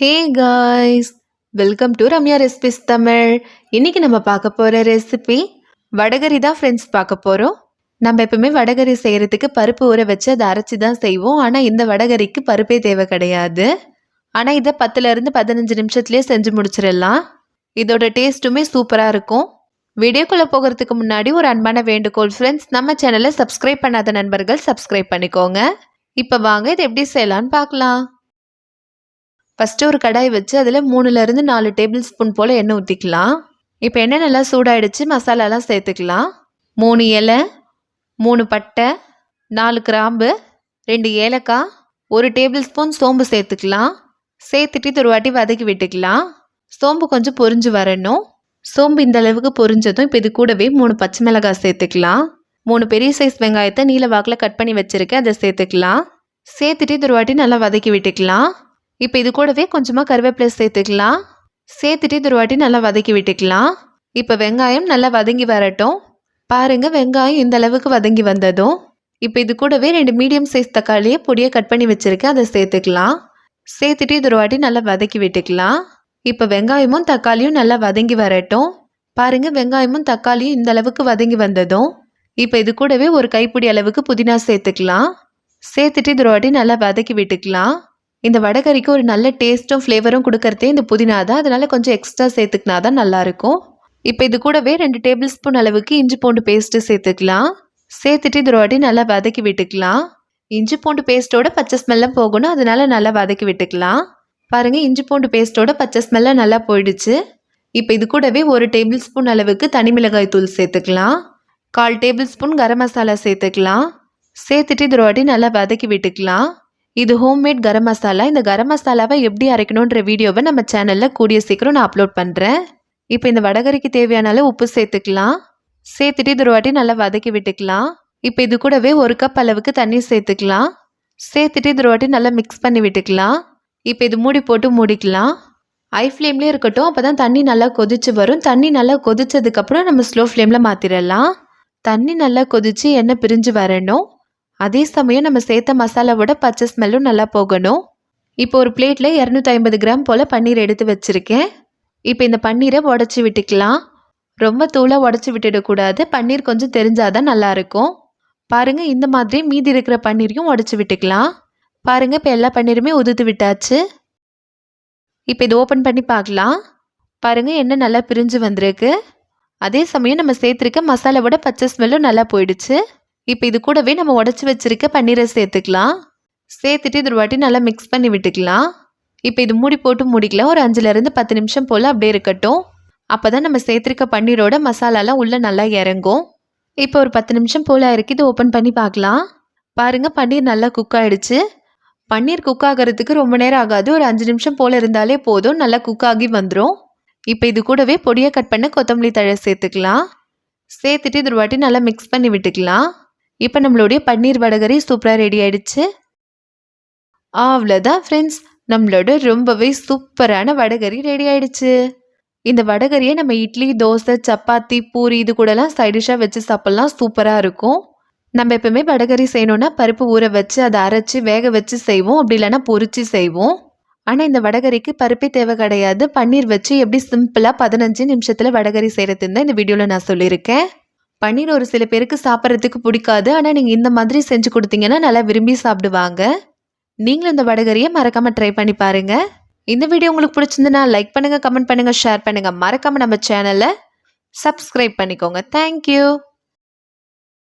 Hey guys welcome to Ramya recipes Tamil இன்றைக்கி நம்ம பார்க்க போகிற ரெசிபி வடகரி தான் ஃப்ரெண்ட்ஸ் பார்க்க போகிறோம் நம்ம எப்பவுமே வடகரி செய்கிறதுக்கு பருப்பு ஊற வச்சு அதை அரைச்சி தான் செய்வோம். ஆனால் இந்த வடகரிக்கு பருப்பே தேவை கிடையாது. ஆனால் இதை பத்துலேருந்து பதினஞ்சு நிமிஷத்துலேயே செஞ்சு முடிச்சிடலாம். இதோட டேஸ்ட்டுமே சூப்பராக இருக்கும். வீடியோக்குள்ளே போகிறதுக்கு முன்னாடி ஒரு அன்பான வேண்டுகோள் ஃப்ரெண்ட்ஸ் நம்ம சேனலை சப்ஸ்கிரைப் பண்ணாத நண்பர்கள் சப்ஸ்கிரைப் பண்ணிக்கோங்க. இப்போ வாங்க இதை எப்படி செய்யலான்னு பார்க்கலாம். ஃபஸ்ட்டு ஒரு கடாய் வச்சு அதில் மூணுலேருந்து நாலு டேபிள் ஸ்பூன் போல் எண்ணெய் ஊற்றிக்கலாம் இப்போ எண்ணெய் நல்லா சூடாயிடுச்சு மசாலாலாம் சேர்த்துக்கலாம். மூணு இலை மூணு பட்டை நாலு கிராம்பு ரெண்டு ஏலக்காய் ஒரு டேபிள் ஸ்பூன் சோம்பு சேர்த்துக்கலாம். சேர்த்துட்டு இது ஒரு வாட்டி வதக்கி விட்டுக்கலாம். சோம்பு கொஞ்சம் பொரிஞ்சு வரணும். சோம்பு இந்த அளவுக்கு பொரிஞ்சதும் இப்போ இது கூடவே மூணு பச்சை மிளகாய் சேர்த்துக்கலாம். மூணு பெரிய சைஸ் வெங்காயத்தை நீல வாக்கில் கட் பண்ணி வச்சுருக்கேன் அதை சேர்த்துக்கலாம். சேர்த்துட்டு இது ஒரு வாட்டி நல்லா வதக்கி விட்டுக்கலாம். இப்போ இது கூடவே கொஞ்சமாக கருவேப்பிலை சேர்த்துக்கலாம். சேர்த்துட்டு இது ஒரு வாட்டி நல்லா வதக்கி விட்டுக்கலாம். இப்போ வெங்காயம் நல்லா வதங்கி வரட்டும். பாருங்கள் வெங்காயம் இந்த அளவுக்கு வதங்கி வந்ததும். இப்போ இது கூடவே ரெண்டு மீடியம் சைஸ் தக்காளியை பொடியை கட் பண்ணி வச்சுருக்கேன். அதை சேர்த்துக்கலாம். சேர்த்துட்டு இது ஒரு வாட்டி நல்லா வதக்கி விட்டுக்கலாம். இப்போ வெங்காயமும் தக்காளியும் நல்லா வதங்கி வரட்டும். பாருங்கள் வெங்காயமும் தக்காளியும் இந்த அளவுக்கு வதங்கி வந்ததும். இப்போ இது கூடவே ஒரு கைப்பிடி அளவுக்கு புதினா சேர்த்துக்கலாம். சேர்த்துட்டு இது ஒரு வாட்டி நல்லா வதக்கி விட்டுக்கலாம். இந்த வடகறிக்கு ஒரு நல்ல டேஸ்ட்டும் ஃப்ளேவரும் கொடுக்கறதே இந்த புதினா தான். அதனால் கொஞ்சம் எக்ஸ்ட்ரா சேர்த்துக்கினா தான் நல்லாயிருக்கும். இப்போ இது கூடவே ரெண்டு டேபிள் ஸ்பூன் அளவுக்கு இஞ்சி பூண்டு பேஸ்ட்டு சேர்த்துக்கலாம். சேர்த்துட்டு இது வாட்டி நல்லா வதக்கி விட்டுக்கலாம். இஞ்சி பூண்டு பேஸ்ட்டோட பச்சை ஸ்மெல்லாம் போகணும். அதனால நல்லா வதக்கி விட்டுக்கலாம். பாருங்கள் இஞ்சி பூண்டு பேஸ்ட்டோட பச்சை ஸ்மெல்லாம் நல்லா போயிடுச்சு. இப்போ இது கூடவே ஒரு டேபிள் ஸ்பூன் அளவுக்கு தனி மிளகாய் தூள் சேர்த்துக்கலாம். கால் டேபிள் ஸ்பூன் கரம் மசாலா சேர்த்துக்கலாம். சேர்த்துட்டு இது வாட்டி நல்லா வதக்கி விட்டுக்கலாம். இது ஹோம்மேட் கரம் மசாலா இந்த கரம் மசாலாவை எப்படி அரைக்கணுன்ற வீடியோவை நம்ம சேனலில் கூடிய சீக்கிரம் நான் அப்லோட் பண்ணுறேன் இப்போ இந்த வடகரிக்கு தேவையான உப்பு சேர்த்துக்கலாம். சேர்த்துட்டு இது ஒரு வாட்டி நல்லா வதக்கி விட்டுக்கலாம். இப்போ இது கூடவே ஒரு கப் அளவுக்கு தண்ணி சேர்த்துக்கலாம். சேர்த்துட்டு இது ஒரு வாட்டி நல்லா மிக்ஸ் பண்ணி விட்டுக்கலாம். இப்போ இது மூடி போட்டு மூடிக்கலாம். ஐ ஃப்ளேம்லேயே இருக்கட்டும். அப்போ தான் தண்ணி நல்லா கொதிச்சு வரும். தண்ணி நல்லா கொதிச்சதுக்கப்புறம் நம்ம ஸ்லோ ஃப்ளேமில் மாற்றிடலாம் தண்ணி நல்லா கொதிச்சு எண்ணெய் பிரிஞ்சு வரணும். அதே சமயம் நம்ம சேர்த்த மசாலாவோட பச்சை ஸ்மெல்லும் நல்லா போகணும். இப்போ ஒரு பிளேட்டில் இரநூத்தி ஐம்பது கிராம் போல் பன்னீர் எடுத்து வச்சுருக்கேன். இப்போ இந்த பன்னீரை உடச்சி விட்டுக்கலாம். ரொம்ப தூளாக உடச்சி விட்டுடக்கூடாது பன்னீர் கொஞ்சம் தெரிஞ்சாதான் நல்லாயிருக்கும் பாருங்கள் இந்த மாதிரி மீதி இருக்கிற பன்னீரையும் உடச்சி விட்டுக்கலாம். பாருங்கள் இப்போ எல்லா பன்னீருமே உதுத்து விட்டாச்சு. இப்போ இது ஓப்பன் பண்ணி பார்க்கலாம். பாருங்கள் எண்ணெய் நல்லா பிரிஞ்சு வந்திருக்கு. அதே சமயம் நம்ம சேர்த்துருக்க மசாலாவோட பச்சை ஸ்மெல்லும் நல்லா போயிடுச்சு. இப்போ இது கூடவே நம்ம உடச்சி வச்சிருக்க பன்னீரை சேர்த்துக்கலாம். சேர்த்துட்டு இது ஒரு வாட்டி நல்லா மிக்ஸ் பண்ணி விட்டுக்கலாம். இப்போ இது மூடி போட்டு மூடிக்கலாம். ஒரு அஞ்சுலேருந்து பத்து நிமிஷம் போல் அப்படியே இருக்கட்டும். அப்போ தான் நம்ம சேர்த்துருக்க பன்னீரோட மசாலாலாம் உள்ளே நல்லா இறங்கும். இப்போ ஒரு பத்து நிமிஷம் போல் இறக்கி இது ஓப்பன் பண்ணி பார்க்கலாம். பாருங்கள் பன்னீர் நல்லா குக் ஆகிடுச்சு பன்னீர் குக் ஆகிறதுக்கு ரொம்ப நேரம் ஆகாது. ஒரு அஞ்சு நிமிஷம் போல் இருந்தாலே போதும். நல்லா குக் ஆகி வந்துடும் இப்போ இது கூடவே பொடியை கட் பண்ண கொத்தமல்லி தழை சேர்த்துக்கலாம். சேர்த்துட்டு இது ஒரு வாட்டி நல்லா மிக்ஸ் பண்ணி விட்டுக்கலாம். இப்போ நம்மளுடைய பன்னீர் வடகரி சூப்பராக ரெடி ஆயிடுச்சு. அவ்வளோதான் ஃப்ரெண்ட்ஸ் நம்மளோட ரொம்பவே சூப்பரான வடகரி ரெடி ஆயிடுச்சு. இந்த வடகரியை நம்ம இட்லி தோசை சப்பாத்தி பூரி இது கூடலாம் சைடிஷாக வச்சு சாப்பிட்லாம். சூப்பராக இருக்கும். நம்ம எப்பவுமே வடகரி செய்யணும்னா பருப்பு ஊற வச்சு அதை அரைச்சி வேக வச்சு செய்வோம். அப்படி இல்லைன்னா பொறிச்சு செய்வோம். ஆனால் இந்த வடகரிக்கு பருப்பே தேவை கிடையாது. பன்னீர் வச்சு எப்படி சிம்பிளாக பதினஞ்சு நிமிஷத்தில் வடகரி செய்கிறதுன்னு தான் இந்த வீடியோவில் நான் சொல்லியிருக்கேன். பன்னீர் ஒரு சில பேருக்கு சாப்பிட்றதுக்கு பிடிக்காது. ஆனால் நீங்கள் இந்த மாதிரி செஞ்சு கொடுத்தீங்கன்னா நல்லா விரும்பி சாப்பிடுவாங்க. நீங்களும் இந்த வடகரியை மறக்காமல் ட்ரை பண்ணி பாருங்கள் இந்த வீடியோ உங்களுக்கு பிடிச்சிருந்துன்னா லைக் பண்ணுங்கள் கமெண்ட் பண்ணுங்கள் ஷேர் பண்ணுங்கள் மறக்காமல் நம்ம சேனலை சப்ஸ்கிரைப் பண்ணிக்கோங்க. தேங்க்யூ